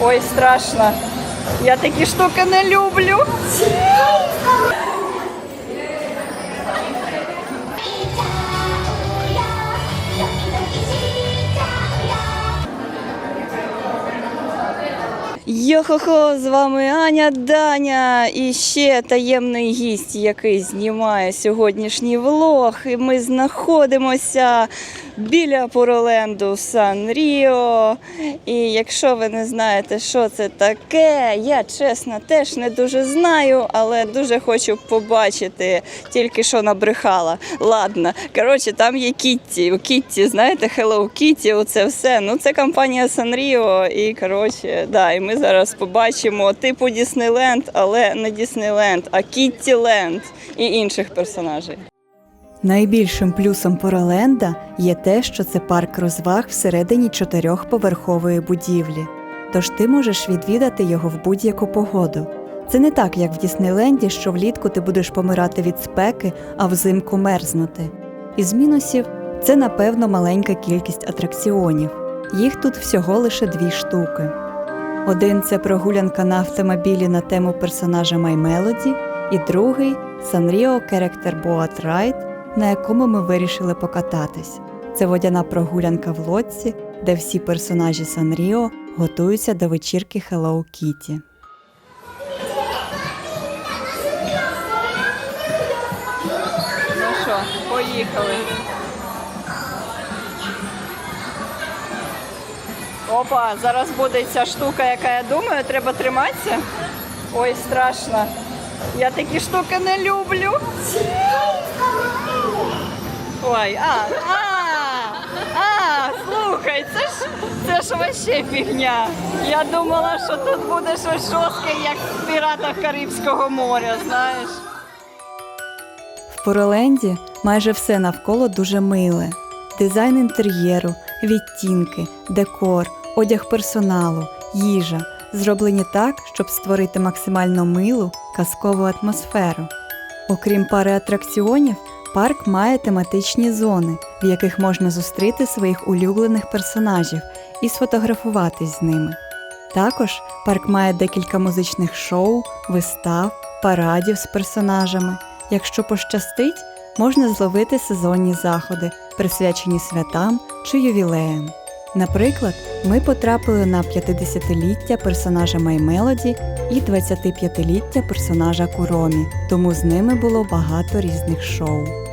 Ой, страшно. Я такі штуки не люблю. Йо-хо-хо, з вами Аня Даня і ще таємний гість, який знімає сьогоднішній влог. І ми знаходимося біля Пороленду Сан Ріо. І якщо ви не знаєте, що це таке, я чесно теж не дуже знаю, але дуже хочу побачити. Тільки що набрехала. Ладно, коротше, там є Кітті. У Кітті, знаєте, Hello Kitty, оце все. Ну це компанія Санріо. І коротше, да, і ми зараз побачимо типу Діснейленд, але не Діснейленд, а Кіттіленд і інших персонажей. Найбільшим плюсом Пороленда є те, що це парк розваг всередині чотирьохповерхової будівлі. Тож ти можеш відвідати його в будь-яку погоду. Це не так, як в Діснейленді, що влітку ти будеш помирати від спеки, а взимку мерзнути. Із мінусів це, напевно, маленька кількість атракціонів. Їх тут всього лише дві штуки. Один це прогулянка на автомобілі на тему персонажа Melody, і другий Sanrio Character Boat Ride, на якому ми вирішили покататись. Це водяна прогулянка в лодці, де всі персонажі Санріо готуються до вечірки Hello Kitty. Ну що, поїхали. Опа, зараз буде ця штука, яка я думаю, треба триматися. Ой, страшно. Я такі штуки не люблю. Ой, а, а, а, слухай, це ж це ж вообще фігня. Я думала, що тут буде щось жорстке, як в піратах Карибського моря, знаєш. В Пороленді майже все навколо дуже миле: дизайн інтер'єру, відтінки, декор, одяг персоналу, їжа зроблені так, щоб створити максимально милу казкову атмосферу. Окрім пари атракціонів, парк має тематичні зони, в яких можна зустріти своїх улюблених персонажів і сфотографуватись з ними. Також парк має декілька музичних шоу, вистав, парадів з персонажами. Якщо пощастить, можна зловити сезонні заходи, присвячені святам чи ювілеям. Наприклад, ми потрапили на 50-ліття персонажа Melody і 25-ліття персонажа Куромі, тому з ними було багато різних шоу.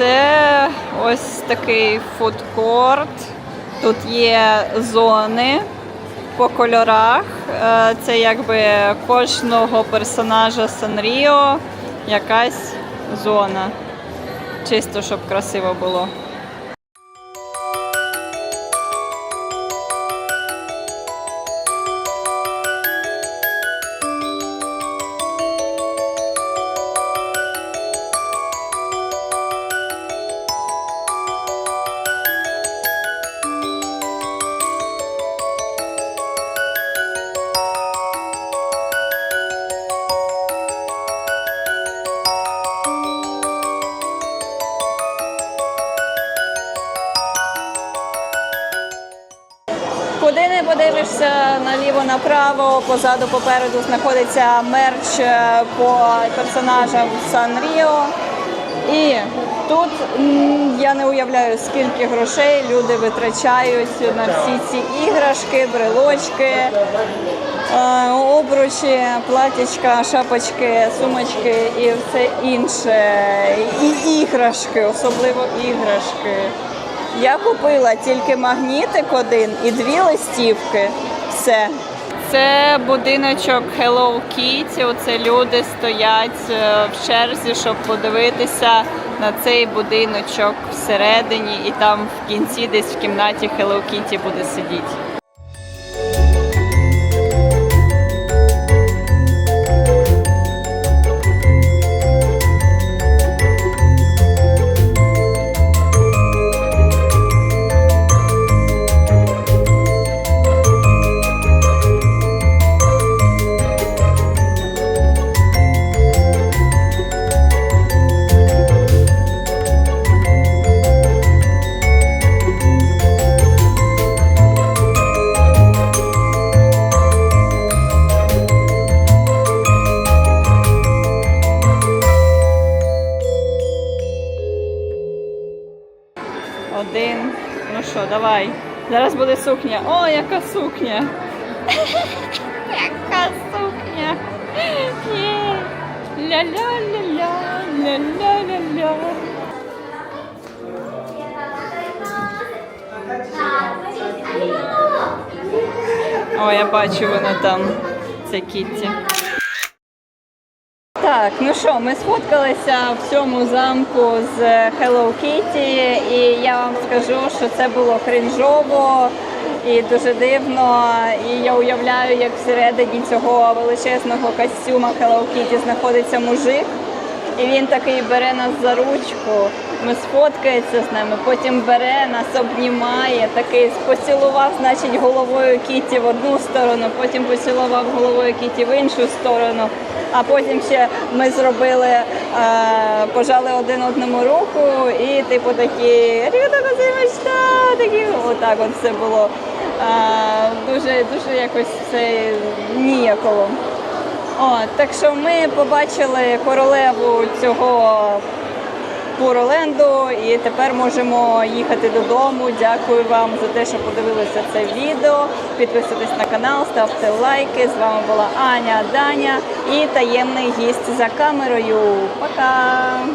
Це ось такий фудкорт. Тут є зони по кольорах. Е, Це якби кожного персонажа Санріо якась зона. Чисто, щоб красиво було. Куди не подивишся наліво направо, позаду попереду знаходиться мерч е, по персонажам Санріо. І тут я не уявляю, скільки грошей люди витрачають на всі ці іграшки, брелочки, е, обручі, платічка, шапочки, сумочки і все інше. І іграшки, особливо іграшки. Я купила тільки магнітик один і дві листівки. Все. Це будиночок Hello Kitty. Оце люди стоять е, в черзі, щоб подивитися на цей будиночок всередині, і там в кінці, десь в кімнаті Hello Kitty буде сидіти. Давай. Зараз буде сукня. О, яка сукня! яка сукня! Ля-ля-ля-ля, ля-ля-ля-ля. О, я бачу, вона там. Це Кітті. Так, ну що, ми сфоткалися в цьому замку з Hello Kitty, і я вам скажу, що це було кринжово і дуже дивно. І я уявляю, як всередині цього величезного костюма Hello Kitty знаходиться мужик. І він такий бере нас за ручку, ми сфоткається з нами, потім бере нас, обнімає, такий поцілував, значить, головою Кіті в одну сторону, потім поцілував головою Кіті в іншу сторону. А потім ще ми зробили, е, пожали один одному руку і типу такі «Ріта Козимочка», такі отак от все було. Е, дуже, дуже якось все ніяково. О, так що ми побачили королеву цього Пуроленду і тепер можемо їхати додому. Дякую вам за те, що подивилися це відео. Підписуйтесь на канал, ставте лайки. З вами була Аня Даня і таємний гість за камерою. Пока!